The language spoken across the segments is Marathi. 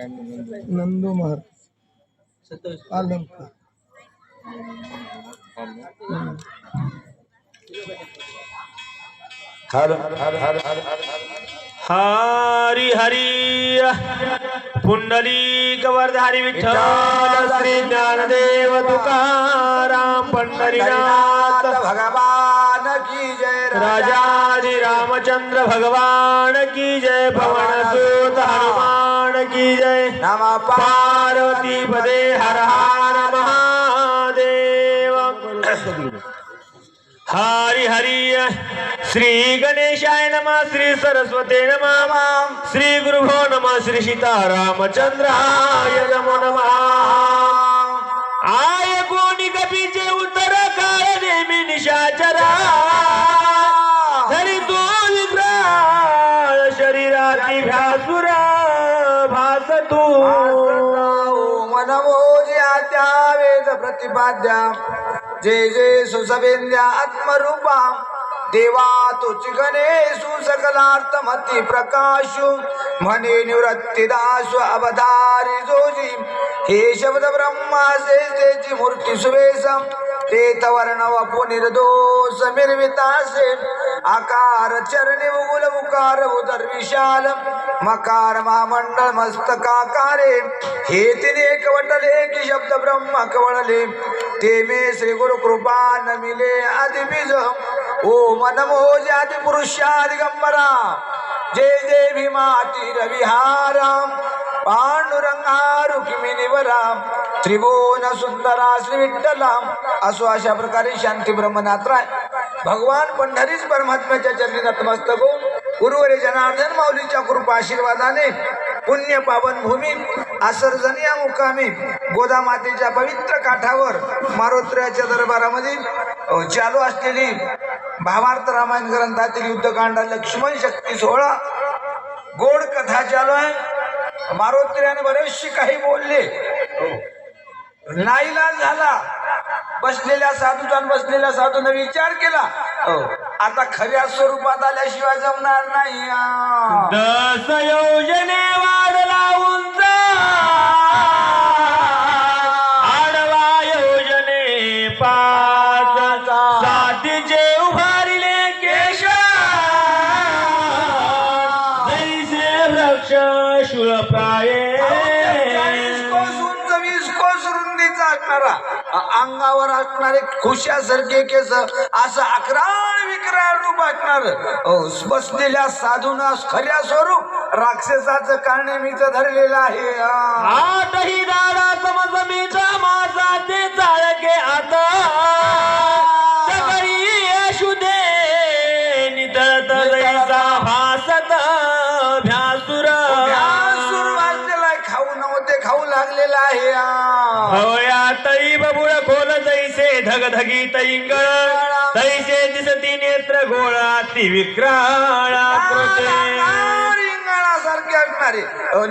नंदू महार। अलंकार हरी हरी पुंडली गवर्धारी विठ्ठल श्री ज्ञानदेव तुकाराम पंढरीनाथ भगवान की जय राजाजी रामचंद्र भगवान की जय पवन सुत हनुमान की जय नमा पार्वती पदे हर हर महादेव हरी हरी श्री गणेशाय नमः। श्री सरस्वते नमः श्री गुरुभो वेद जय जय सुसवेंद्या आत्मरूपा। देवा तुझी गणेशु सकलार्थमती प्रकाशु। म्हणे निवृत्ती दासु अवधारी जोजी हे शब्द ब्रह्मासे तेची मूर्ती सुवेश ते तवर्ण वपु निर्दोष मिरवितासे आकार चरणी उगुल उकार उदर विशाल। मकार महामंडळ मस्तकाकारे हे तिने कवटले की शब्द ब्रह्म कवळले। ते मे श्री गुरु कृपा नमिले आदिबीज ओ मनमोज आदि पुरुषा दिगंबरा जय जय भीमाती रविहाराम पांडुरंगा रुक्मिणीवरा त्रिभुवन सुंदरा श्री विठ्ठलाम असो अशा प्रकारे शांती ब्रह्मनाथ राय भगवान पंढरीच परमात्म्याच्या चरणी नतमस्तक होऊन गुरुवरे जनार्दन माऊलीच्या कृपा आशीर्वादाने पुण्य पावन भूमी आसर्जन मुकामी गोदामातेच्या पवित्र काठावर मारोत्र्याच्या दरबारामध्ये चालू असलेली भावार्थ रामायण ग्रंथातील युद्धकांड लक्ष्मण शक्ती सोहळा गोड कथा चालू आहे. मारोत्र्याने बरेचसे काही बोलले. हो. नाईलाज झाला. बसलेल्या साधूजान बसलेल्या साधूने विचार केला. हो. आता खऱ्या स्वरूपात आल्याशिवाय जमणार नाही. दस असणारे खुशासारखे केस असं अकराळ विक्राळ रूप असणार. बसलेल्या साधूना खऱ्या स्वरूप राक्षसाचं कारणे धरलेलं आहे. आठही दाडा समजमीचा माझा ते चाळके आता. खाऊ नव्हते खाऊ लागलेला आहे. तई बबुळ खोल जैसे धगधगी तैंगळ तैसे दिसती नेत्र गोळा ती विक्राळा असणारे.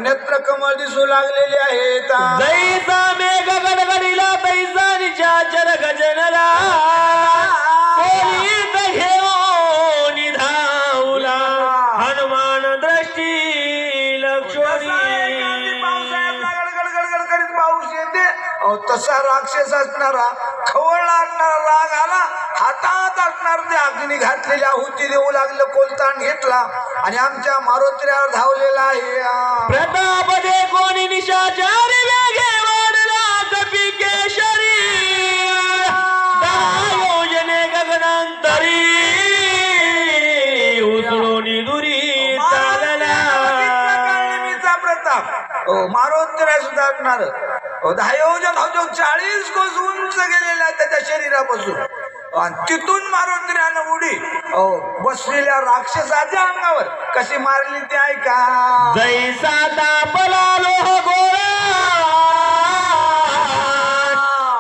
नेत्र कमळ दिसू लागलेले आहेत. जैसा मेघ गडगडीला तैसा निशाचर गजनला. अहो, तसा राक्षस असणारा खवळला असणारा राग आला हातात असणार ते अग्नी घातलेली आहुती देऊ लागलं कोलताण घेतला. आणि आमच्या मारोत्र्यावर धावलेला आहे. आ. प्रताप दे कोणी निशाचारी वेगे वाढला कपी केशरी दहा योजने गगनांतरी उसळून दुरी चालला. प्रताप मारोत्र्या सुद्धा असणार. दहा योजन हो चाळीस कोस उंच गेलेला आहे त्याच्या शरीरापासून. आणि तिथून मारोत्र्यानं उडी. हो बसलेल्या राक्षसाच्या अंगावर. कशी मारली ते ऐका. जैसा तापला लोह गोळा.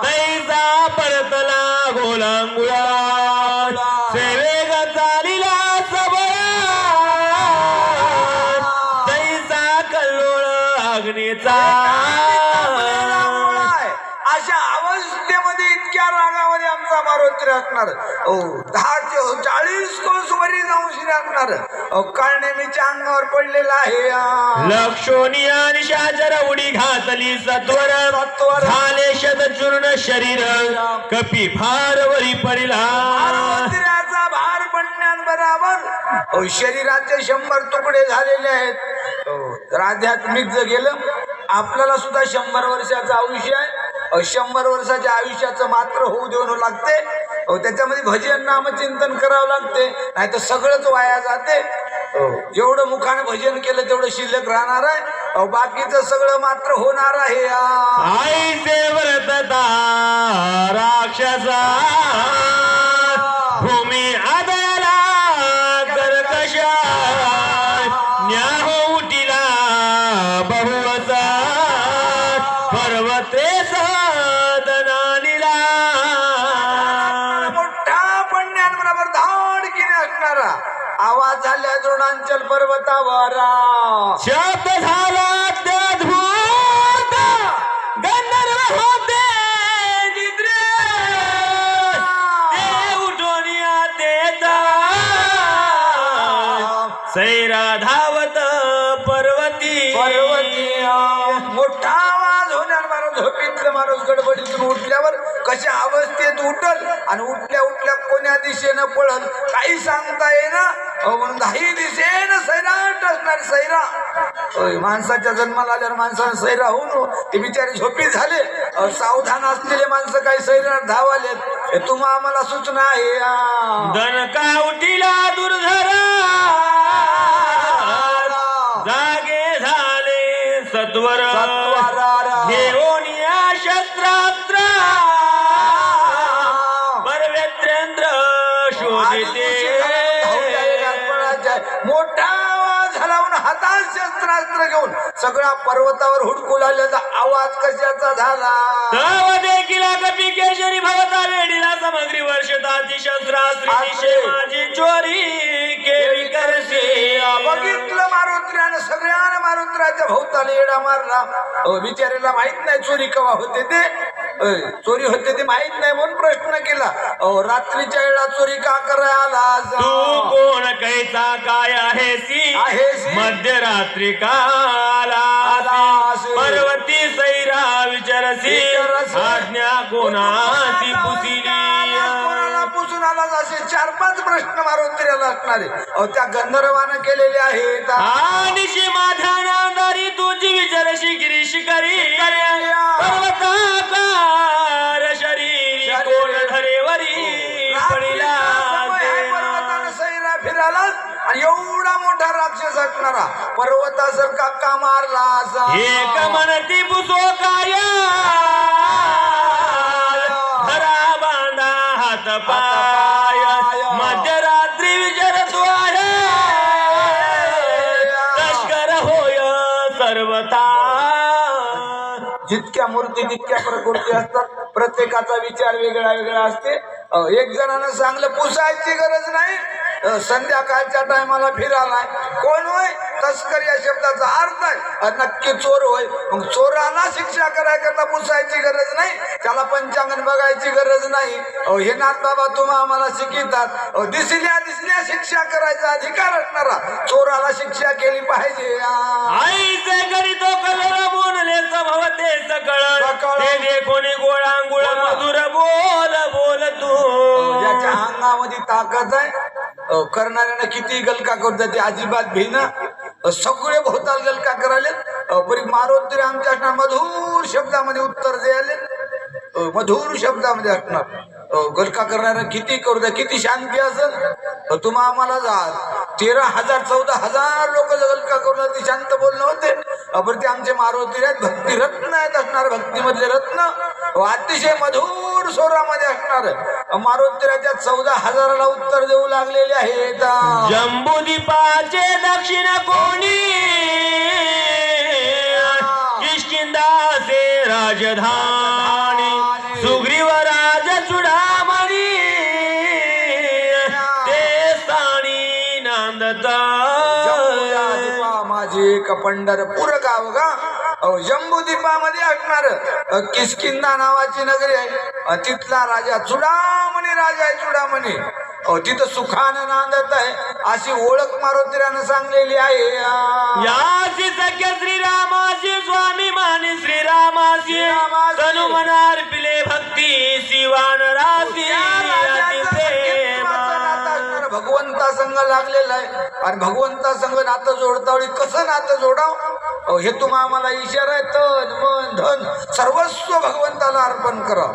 तैसा परतला गोलांगुळा. अवस्थेमध्ये इतक्या रागामध्ये आमचा मारुती असणार. दहा ते चाळीस कोस वरी जाऊन श्री असणार. अहो काळ नेहमीच्या अंगावर पडलेला आहे. लक्षोनी आणि शाजर उडी घातली सत्वर सत्वर. झाले शतचूर्ण शरीर. कपी फार वरी पडिला. भार पडण्याबरोबर शरीराचे शंभर तुकडे झालेले आहेत. तर आध्यात्मिक जर गेलं आपल्याला सुद्धा शंभर वर्षाचं आयुष्य आहे. शंभर वर्षाच्या आयुष्याचं मात्र होऊ देऊन लागते. अहो, त्याच्यामध्ये भजन नामचिंतन करावं लागते नाही तर सगळंच वाया जाते. जेवढं मुखाने भजन केलं तेवढं शिल्लक राहणार आहे. अहो, बाकीचं सगळं मात्र होणार आहे आई आईचे व्रतता राक्षसा. झाल्या द्रोणांचल पर्वतावर. शब्द झाला अत्यद्भुत गंधर्व होते निद्रे. ते उठून येता सैरा धावत पर्वती. पर्वती मोठा आवाज होणार माणूस झोपीतलं माणूस गडबडीतून उठल्यावर कशा अवस्थेत उठल आणि उठल्या उठल्या कोण्या दिशेनं पळल? काही सांगता येईना. म्हणून दाही दिशेनं सैराट असणार सैरा. होय, माणसाच्या जन्माला आल्यावर माणसानं सैरा होऊन ते बिचारे झोपी झाले. सावधान असलेले माणसं काही सैराट धावालेत. हे तुम्हा आम्हाला सूचना आहे. दनका उठिला दुर्धरा. जागे झाले सत्वर. सगळ्या पर्वतावर हुडकू लागल्याचा आवाज कशाचा झाला? तव देखील कपी केशरी भवता वेडीला समग्री वर्षताची शस्त्रास्त्री माझी चोरी केली करसे बघितलं मारुत्र्यानं सगळ्यानं मारुत्र्याच्या भोवताला येडा मारला. बिचारीला माहीत नाही चोरी कवा होते ते. चोरी होते ते माहीत नाही म्हणून प्रश्न केला रात्रीच्या वेळा चोरी का करायला तू? कोण कैसा काय आहेसी? मध्यरात्री काला. पर्वती सैरा विचारसी. आज्ञा कोणासी पुसिली आला असे चार पाच प्रश्न मारुत्र्याला असणारे अहो त्या गंधर्वानं केलेले आहेत. नांदारी तुझी विचारशी गिरीश करी पर्वताकार शरीर कोण धरेवरी पडिला पर्वतानं सैरा फिराला आणि एवढा मोठा राक्षस असणारा पर्वतासारखा का मारला असा. एक म्हणती पुसो काय धरा बांधा हात पाय. जितक्या मूर्ती तितक्या प्रकृती असतात प्रत्येकाचा विचार वेगळा वेगळा असते. एक जणानं सांगलं पुसायची गरज नाही. संध्याकाळच्या टायमाला फिरालाय कोण होय? तस्कर या शब्दाचा अर्थ आहे नक्की चोर होय. मग चोराला शिक्षा करायकरता पुसायची गरज नाही. त्याला पंचांगण बघायची गरज नाही. हे नाथ बाबा तुम्हा आम्हाला शिकितात दिसल्या दिसल्या शिक्षा करायचा अधिकार असणारा चोराला शिक्षा केली पाहिजे. आईचे घरी तो कलर बोलले भवते सकळ. सकळ. ते देखोनी गोळांगुळ मधुर बोल बोल तू. ज्याच्या अंगामध्ये ताकद आहे. करणाऱ्यानं किती गलका करू जाते अजिबात भीना सगळे भोवताल गलका करायले? बरी मारोत्री आमच्या असणार मधुर शब्दामध्ये उत्तर द्यायले. मधुर शब्दामध्ये असणार. गलका करणाऱ्या किती करू द्या किती शांती असेल. तुम्हा आम्हाला जा. तेरा हजार चौदा हजार लोक गलका करून शांत बोलणं होते. बरं ते आमचे मारुती आहेत भक्ती रत्न आहेत असणार भक्तीमधले रत्न. अतिशय मधुर स्वरामध्ये असणार. मारुतीराच्या चौदा हजाराला उत्तर देऊ लागलेले आहेत. जम्बूदीपाचे दक्षिण कोणी? किष्किंदाचे राजधानी. सुग्रीवराज चुडामणी ते स्थानी नांदता. एक पंढरपूर गाव गा. अहो, जम्बूद्वीपामध्ये असणार. किसकिंदा नावाची नगरी आहे. तिथला राजा चुडामणी राजा आहे चुडामणी. तिथं सुखानं नांदत आहे. अशी ओळख मारुतीरानं सांगलेली आहे. याची सख्य श्रीरामाची स्वामी माने श्रीरामाची. तनु मनार पिले भक्ती शिवान राशी भगवंता संघ लागलेला आहे. आणि भगवंता संघ नातं जोडता कसं नातं जोडाव? हे तुम्हा आम्हाला इशारा आहे तन मन धन सर्वस्व भगवंताला अर्पण करा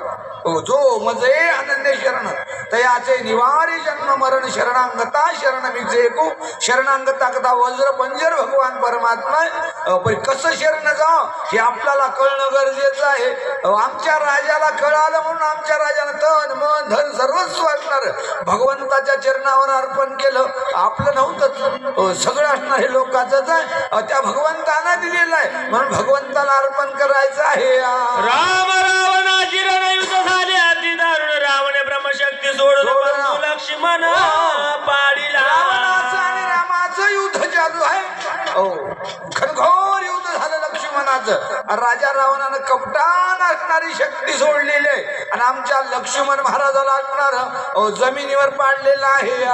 जो मजे अनन्य शरण तयाचे निवारी जन्म मरण शरणांगता शरण विजेको शरणांगता कथा वज्र पंजर भगवान परमात्मा. पण कसं शरण जाव? हे आपल्याला कळणं गरजेचं आहे. आमच्या राजाला कळालं म्हणून आमच्या राजानं तन मन धन सर्वस्व असणार भगवंताच्या चरणावर अर्पण केलं. आपलं नव्हतंच. सगळं असणार हे लोकांचंच आहे. त्या भगवंतानं दिलेलं आहे. म्हणून भगवंताला अर्पण करायचं आहे. आ. राम. लक्ष्मण पाडिला. रावणाचं आणि रामाचं युद्ध चालू आहे. हो घनघोर युद्ध झालं लक्ष्मणाचं. राजा रावणानं कपटान असणारी शक्ती सोडलेली आहे. आणि आमच्या लक्ष्मण महाराजाला असणार जमिनीवर पाडलेलं आहे.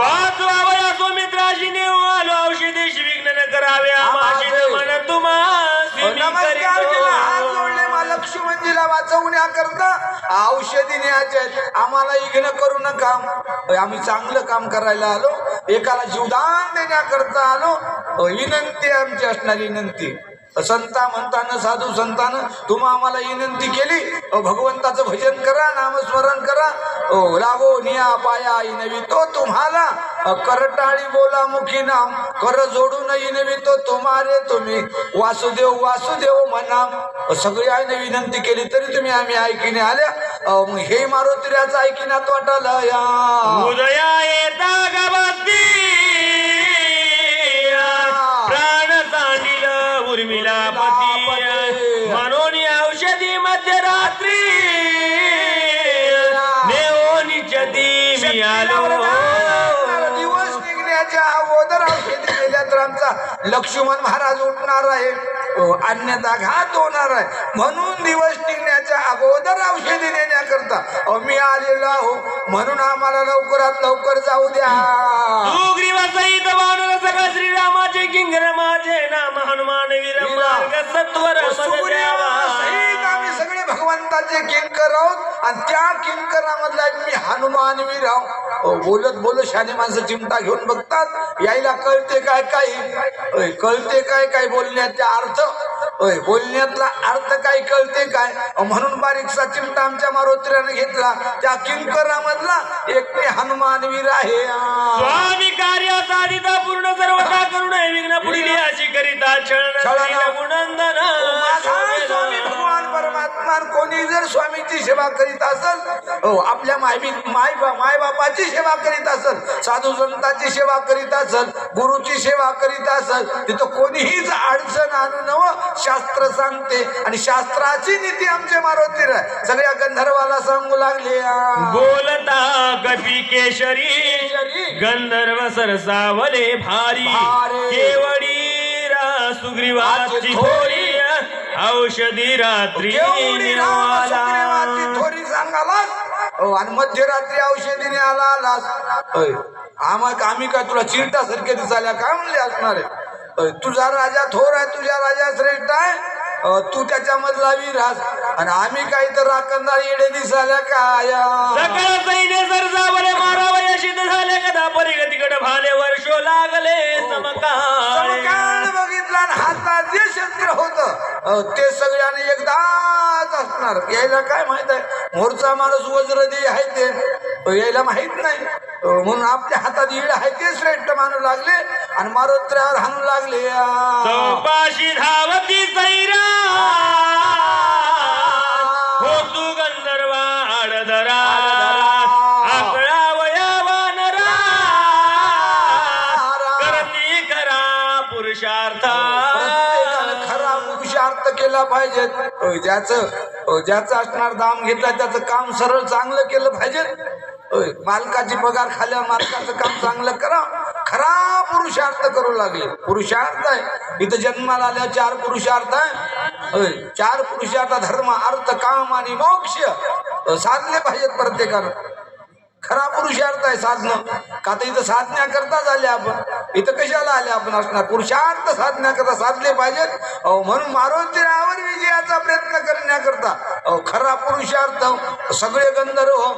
वाचवावया सुमित्राशी नेऊ आलो औषधी विघ्न न करावे आमाशी आमाचे. मन तुम्हाला अहो, नमस्कार केला लक्ष्मणजीला वाचवण्याकरता औषधी न्यायचे आहेत. आम्हाला इग्न करू नका. आम्ही चांगलं काम करायला आलो. एकाला जीवदान देण्याकरता आलो. विनंती आमची असणारी विनंती. संता म्हणताना साधू संतानं तुम्हा आम्हाला विनंती केली भगवंताचं भजन करा नामस्मरण करा. ओ लागो निया पाया इनवितो तुम्हाला. करटाळी बोला मुखी नाम कर जोडून इनवितो तुम्हारे तुम्ही. वासुदेव वासुदेव म्हणा. सगळी आईने विनंती केली तरी तुम्ही आम्ही ऐकिने आल्या. मग हे मारुतिऱ्याचं ऐकिनात वाटायला या. उर्मिला पती म्हणून औषधी मध्यरात्री नेओनिचती मी आलो. दिवस निघण्याच्या अगोदर औषधी केल्या तर आमचा लक्ष्मण महाराज उठणार आहे. अन्यथा घात होणार आहे. म्हणून दिवस निघण्याच्या अगोदर औषधी देण्याकरता अ, मी आलेलो आहो म्हणून आम्हाला लवकरात लवकर जाऊ द्या. श्रीरामाचे किंगर माझे नाम हनुमान सत्वर. सहित आम्ही सगळे भगवंताचे किंकर आहोत. आणि त्या किंकरामधला मी हनुमान वीर आहो. अ, बोलत बोलत शाने माणसं चिमटा घेऊन बघतात. यायला कळते काय काय? अय, कळते काय काय बोलण्याचा अर्थ? अय, बोलण्यातला अर्थ काय कळते काय? म्हणून बारीकसा चिमटा आमच्या मारोत्र्याने घेतला. त्या किंकरामधला एक ते हनुमानवीर आहे स्वामी कार्य साधिता पूर्ण सर्वता करुण विघ्न पुढील करिता स्वामी भगवान परमात्मा कोणी जर स्वामीची सेवा करीत असेल हो आपल्या माय माय माय बापाची सेवा करीत असेल साधू संतांची सेवा करीत असेल गुरुची सेवा करीत असेल तिथं कोणीहीच अडचण आणू नव शास्त्र सांगते आणि शास्त्राची नीती आमचे मारुतीर आहे. सगळ्या गंधर्वाला सांगू लागले. बोलता कपी केशरी गंधर्व सरसावले भारी. केवडी सुग्रीवाची थोरी औषधी रात्री थोरी सांगालास? हो, आणि मध्यरात्री औषधीने आला आलास. आम्हा आम्ही काय तुला चिरटासारखे दिसायला काय म्हणले असणार आहे? तुझा राजा थोर आहे तुझा राजा श्रेष्ठ आहे. तू त्याच्या मधला वीर आहेस आणि आम्ही काही तर राखणदार येडे दिसायला काय सकळ सैन्य सरसावले मारावया सिद्ध झाले कदा परिगतीकडे भाले वर्षो लागले समकाळ. बघितला आणि हातात जे शस्त्र होत ते सगळ्यांनी एकदाच असणार. यायला काय माहीत आहे? मोरचा माणूस वज्रदेवी आहे ते. यायला माहीत नाही. म्हणून आपल्या हातात येळ आहे ते श्रेष्ठ मानू लागले आणि मारोत्र्यावर हाणू लागले. चौपाशी धावती सैरा हो सुगंधर्वा आडदरा आकळा वयावानरा करती करा पुरुषार्थ. प्रत्येकानं खरा पुरुषार्थ केला पाहिजे. अ, ज्याचं अ, ज्याचं असणार दाम घेतला त्याचं काम सरळ चांगलं केलं पाहिजे. मालकाची पगार खाल्या मालकाचं काम चांगलं करा. खरा पुरुषार्थ करू लागले. पुरुषार्थ आहे. इथं जन्माला आल्या चार पुरुषार्थ आहे. चार पुरुषार्थ धर्म अर्थ काम आणि मोक्ष. साधले पाहिजेत प्रत्येकानं. खरा पुरुषार्थ आहे साधणं का तर इथं साधण्या करता झाले आपण? इथं कशाला आले आपण असणार? पुरुषार्थ साधण्या करता साधले पाहिजेत. अहो, म्हणून मारोतीरावर विजयाचा प्रयत्न करण्याकरता. अहो, खरा पुरुषार्थ सगळे गंधर्व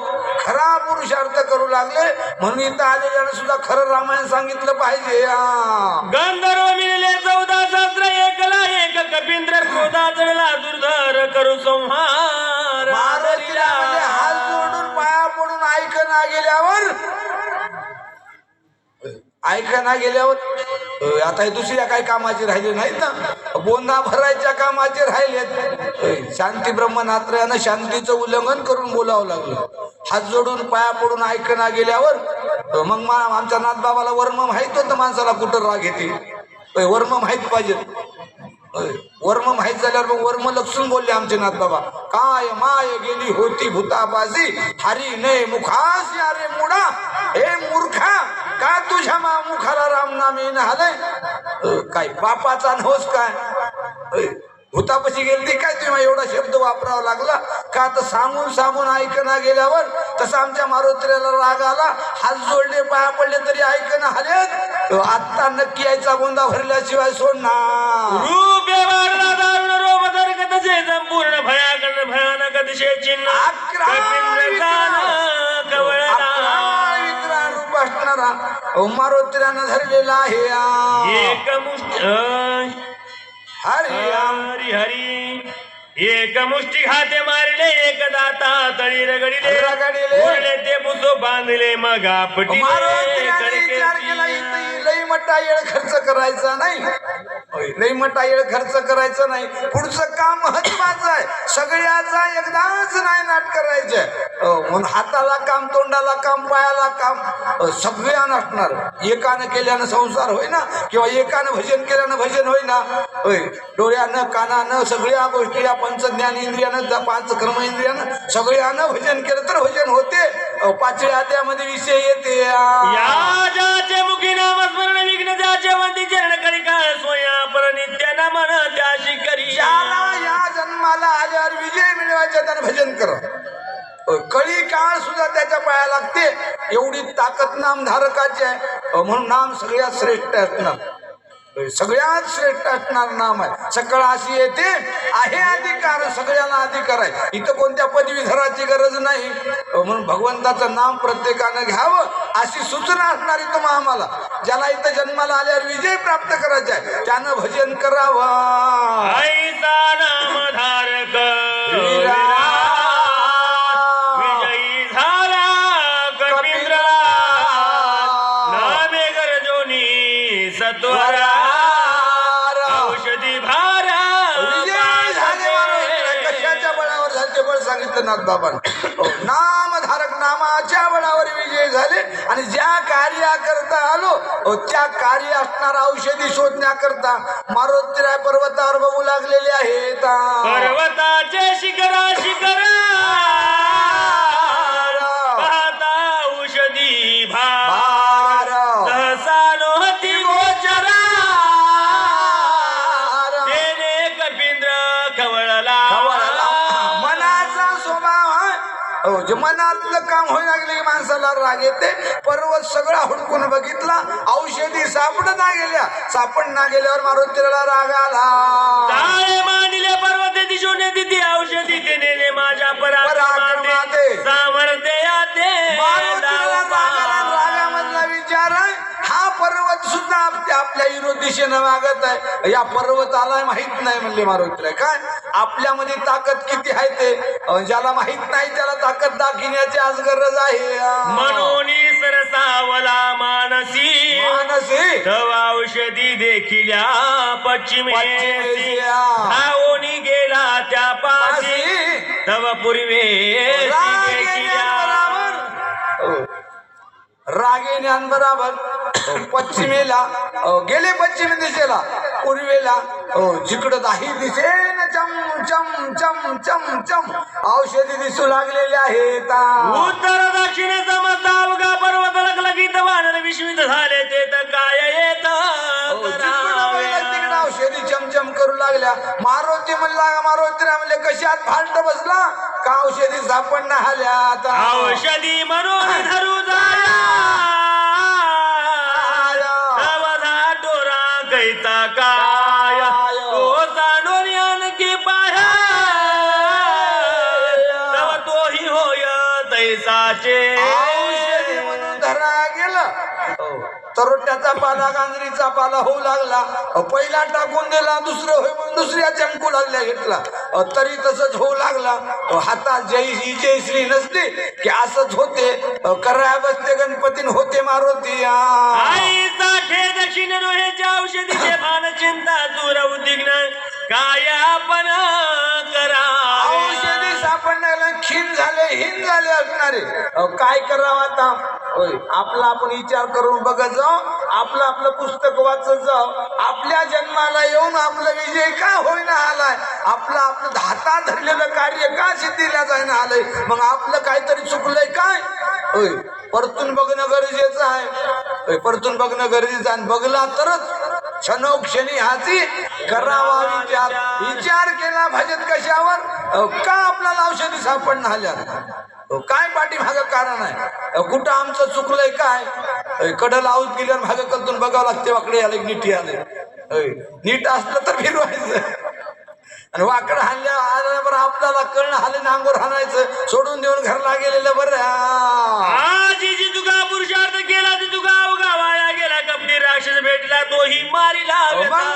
खरा पुरुषार्थ करू लागले. म्हणून इथं आलेल्यानं सुद्धा खरं रामायण सांगितलं पाहिजे. हा. गंधर्व मिळले चौदा शास्त्र एकला एक कपिंद्र क्रोधा चढला दुर्धर करू संहार ऐकायला गेल्यावर ऐकायला गेल्यावर आता हे दुसऱ्या काही कामाचे राहिले नाहीत ना? बोंदा भरायच्या कामाचे राहिलेत. शांती ब्रह्मनात्रयानं शांतीचं उल्लंघन करून बोलावं लागलं. हात जोडून पाया पडून ऐकणा गेल्यावर मग मा आमच्या नाथबाबाला वर्म माहीत होतं माणसाला कुठं राग येते? वर्म माहीत पाहिजेत वर्म माहीत झाल्यावर मग वर्म लक्षून बोलले आमचे नाथ बाबा. काय माय गेली होती भूताबाजी? हरी ने मुखास अरे मुडा. हे मूर्खा का तुझ्या मा मुखाला राम नाम येणं काय बापाचा नवस काय? होय. भूतापाशी गेली काय तुम्ही एवढा शब्द वापरावा लागला? का तर सांगून सांगून ऐकना गेल्यावर? तसं आमच्या मारुत्र्याला राग आला. हात जोडले पाया पडले तरी ऐकणं हलेत आत्ता नक्की यायचा गोंदा भरल्याशिवाय सोडणार रूप वाढला दारुण रोम संपूर्ण भयाकन भयानक दिशे चिन्ह असणारा मारुत्र्यानं धरलेला आहे. एक मुष्टी. हरी हरी हरी एक मुष्टी खाते मारले एक दाता तळी रगडिले. रगडिले. ते बुसो बांधले मग आपटी मारुतीने विचार केला इथं. लई मोठा येळ खर्च करायचा नाही. लई मोठा येळ खर्च करायचा नाही. पुढचं काम महत्वाचं आहे. सगळ्याचा एकदाच नाही नाट करायचं. म्हणून हाताला काम तोंडाला काम पायाला काम अ, सगळ्यांना असणार एकानं केल्यानं संसार होय ना किंवा एकानं भजन केल्यानं भजन होय ना होय. डोळ्यानं कानानं सगळ्या गोष्टी या पंचज्ञान इंद्रियानं पाच कर्म इंद्रियानं सगळ्यानं भजन केलं तर भजन होते. पाचव्या अध्यामध्ये विषय येते. या मुखी नामस्मरण विघ्न जाचे वंती चरण करी काळ सोया पर नित्य नमन त्याशी करी. या जन्माला आल्यावर विजय मिळवायचा त्यानं भजन कर. कळी काळ सुद्धा त्याच्या पाया लागते. एवढी ताकद नाम धारकाची आहे. म्हणून नाम सगळ्यात श्रेष्ठ असणार म्हणजे सगळ्यात श्रेष्ठ असणार नाम आहे. सकळ अशी येते आहे अधिकार सगळ्यांना अधिकार आहे. इथं कोणत्या पदवीधराची गरज नाही. म्हणून भगवंताचं नाम प्रत्येकानं घ्यावं अशी सूचना असणारी तुम्हा आम्हाला ज्याला इथं जन्माला आल्यावर विजय प्राप्त करायचा आहे त्यानं भजन करावं. नाथ बाबांनी. हो, नामधारक नामाच्या बळावर विजय झाले आणि ज्या कार्याकरता आलो हो, त्या कार्य असणार औषधी शोधण्याकरता मारुतीराय पर्वतावर बघू लागलेले आहेत. पर्वताचे शिखरा शिखरा! हो जे मनातलं काम होई लागले की माणसाला राग येते. पर्वत सगळा हुडकून बघितला औषधी सापडना गेल्या. सापडना गेल्यावर मारुतीला राग आला. पर्वते दिशोने दिदी औषधी तेने माझ्या पराक्रमाते. पराक्रमाते सामर्थ्य आपल्या विरोध दिशेनं मागत आहे. या पर्वताला माहीत नाही म्हणले मारुतीला. काय? आपल्यामध्ये ताकद किती आहे ते? ज्याला माहीत नाही त्याला ताकद दाखविण्याची आज गरज आहे. मनोनी सरसावला मानसी. मानसी? तव औषधी देखिल्या पश्चिमेसी. पश्चिमेसी. धावोनी गेला त्या पाशी. तव पूर्वेसी राग देखिल्या येण्याबरोबर रागे ज्ञान बराबर. पश्चिमेला गेले पश्चिम दिशेला. पूर्वेला जिकडं दाही दिशेन चम चम चम चम चम. औषधी दिसू लागलेले आहेत. उत्तर दक्षिणे समजता अवघा पर्वत लगलगीत वानर विश्वित झाले ते तर काय येत तिकडं औषधी चमचम करू लागल्या. मारुती म्हणला मारुतीला म्हणले कशात फाल्ट बसला? का औषधी सापडणं आल्या औषधी म्हणून धरू जाया. तरोट्याचा पाला गांजरीचा पाला होऊ लागला. पहिला टाकून दिला दुसरं होय म्हणून दुसऱ्या चमकू लागल्या घेतला. तरी तसंच होऊ लागला. हातात जय ही जय श्री नसते की असंच होते. कराया बसते गणपतीन होते मारुती दक्षिण रोहेच्या औषधीचे भान चिंता दूर उद्विग्न. काय आपण करा. सापडण्याला खीन झाले हिन झाले असणारे. काय करावं आता? होय आपला आपण विचार करून बघत जाऊ आपलं आपलं पुस्तक वाचत जाऊ आपल्या जन्माला येऊन आपला विजय का होईना आलाय? आपलं आपलं हातात धरलेलं कार्य का सिद्धीला जायना आलंय? मग आपलं काहीतरी चुकलंय काय? होय परतून बघणं गरजेचं आहे. होय, परतून बघणं गरजेचं आहे. आणि बघला तरच क्षणोक्षणी हाती करावा विचार विचार केला भाजत कशावर? का आपल्याला औषधी सापडणं आल्या काय काय पाठीमागं कारण आहे? कुठं आमचं चुकलंय काय? अहो, कडं लावून गेल्यावर मागं कलतून बघावं लागते वाकडे आले नीट आले नीट असलं तर फिरवायचं. आणि वाकडं हाणल्या आल्यावर आपल्याला कळणं हाले नांगोर हाणायचं. सोडून देऊन घरला गेलेलं बरं. आजी जी तुका पुरुषार्थ केला ती तुका उगा वाया गेला. कपटी राक्षस भेटला तोही मारिला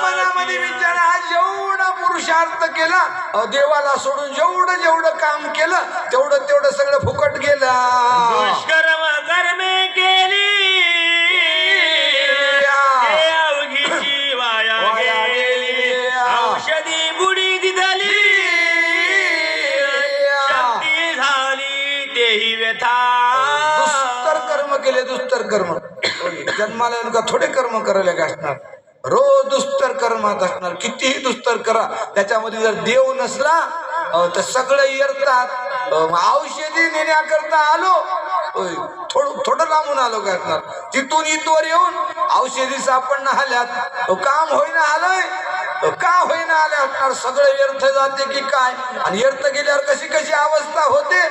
मनामध्ये विचार हा जेवढा पुरुषार्थ केला देवाला सोडून जेवढं जेवढं काम केलं तेवढं तेवढं सगळं फुकट गेलं. दुष्कर्म कर्मे केली. येता दुस्तर कर्म केले दुस्तर कर्म. जन्माला येऊन का थोडे कर्म करायला का असणार रोज दुस्तर कर्मात असणार. कितीही दुस्तर करा त्याच्यामध्ये जर देव नसला तर सगळं येतात औषधी नेण्याकरता आलो थोडं थोडं लांबून आलो काय असणार तिथून इथवर येऊन औषधी आपण आल्यात काम होईना आलंय. का होईना आले असणार सगळं व्यर्थ जाते की काय? आणि व्यर्थ गेल्यावर कशी कशी अवस्था होते?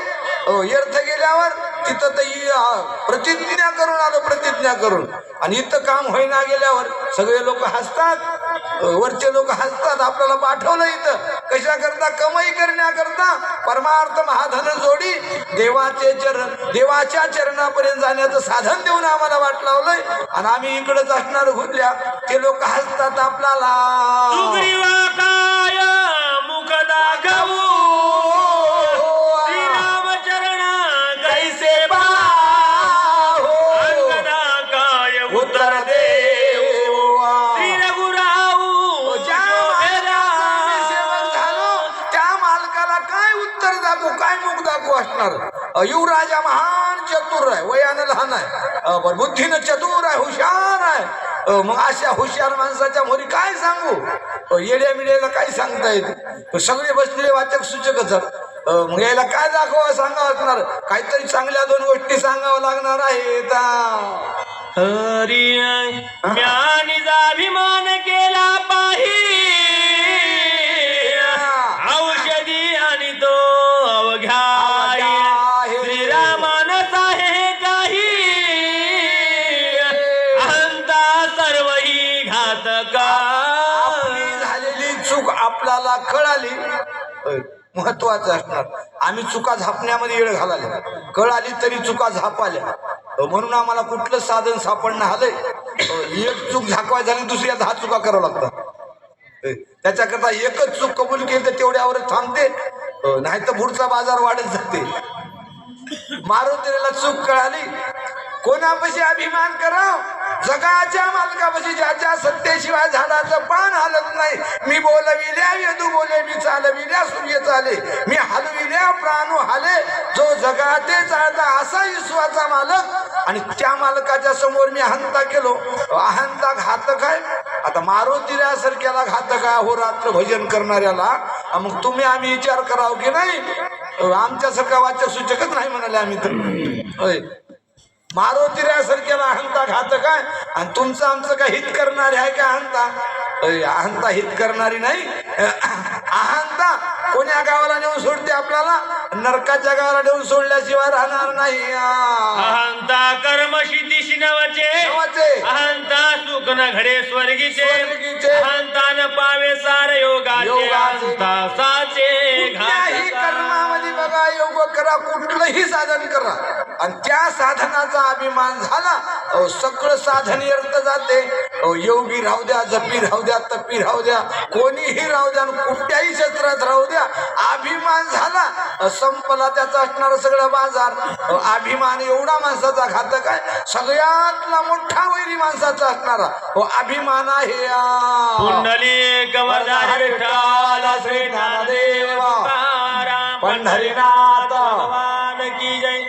व्यर्थ गेल्यावर तिथं तर प्रतिज्ञा करून आलो प्रतिज्ञा करून. आणि इथं काम होईना गेल्यावर सगळे लोक हसतात. वरचे लोक हसतात. आपल्याला पाठवलं इथं. कशाकरता? कमाई करण्याकरता परमार्थ महाधन जोडी देवाचे चरण देवाच्या चरणापर्यंत जाण्याचं साधन देऊन आम्हाला वाट लावलंय. आणि आम्ही इकडंच असणार घुरल्या ते लोक हसतात आपल्याला. युवराजा महान चतुर आहे वयानं लहान आहे. पण बुद्धीनं चतुर आहे हुशार आहे. मग अशा हुशार माणसाच्या मोरी काय सांगू? येड्या मिड्याला काय सांगता येत? सगळे बसलेले वाचक सूचकच मग याला काय दाखवा सांगावं असणार? काहीतरी चांगल्या दोन गोष्टी सांगावं लागणार आहेत. हरी महत्वाचं असणार. आम्ही चुका झापण्यामध्ये वेळ कळ आली तरी चुका झापाल्या. म्हणून आम्हाला कुठलं साधन सापडणं आलंय. एक चूक झाकवाय झाली दुसऱ्या दहा चुका करावं लागतात त्याच्याकरता एकच चूक कबूल केली तर तेवढ्यावर थांबते. नाही तर पुढचा बाजार वाढत जाते. मारुतीला चूक कळाली. कोणापाशी अभिमान करा जगाच्या मालकापाशी ज्याच्या सत्तेशिवाय झाडाचं पान हालत नाही. मी बोलविल्या यदू बोले मी चालविल्या सूर्य चाले. मी हलविल्या प्राणू हाले. जो जगाते चालता असा विश्वाचा मालक. आणि त्या मालकाच्या समोर मी अहंता केलो. अहंता घातक आहे. आता मारुतीला सारख्याला घातक आहे. हो रात्र भजन करणाऱ्याला. मग तुम्ही आम्ही विचार करावं की नाही? आमच्यासारखा वाचक सूचकच नाही म्हणाले आम्ही तर. होय. मारुतीऱ्यासारख्याला अहंता घात काय आणि तुमचं आमचं काय हित करणारे आहे का अहंता? अहंता हित करणारी नाही. अहंता कोण्या गावाला नेऊन सोडते आपल्याला? नरकाच्या गावाला नेऊन सोडल्याशिवाय राहणार नाही. अहंता कर्म सिद्धीशी नवचे. अहंता सुख न घडे स्वर्गीचे. अहंता न पावे सार योगाचे. योगाचे. अहंता साचे. करा कुठलंही साधन करा. आणि त्या साधनाचा अभिमान झाला अहो, सगळं साधन व्यर्थ जाते. अहो, योगी राहू द्या जपी राहू द्या तपी राहू द्या कोणीही राहू द्या कुठल्याही क्षेत्रात राहू द्या. अभिमान झाला संपला त्याचा असणार सगळं बाजार. अभिमान एवढा माणसाचा घातक आहे सगळ्यातला मोठा वैरी माणसाचा असणारा. अहो, अभिमान आहे पंढरीनाथ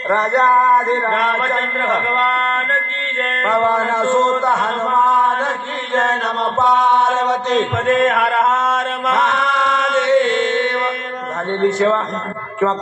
रामचंद्र भगवान की जय। पवन सुत हनुमान की जय नम पार्वती। पदे हर हर महादेव। महादेव झालेली सेवा किंवा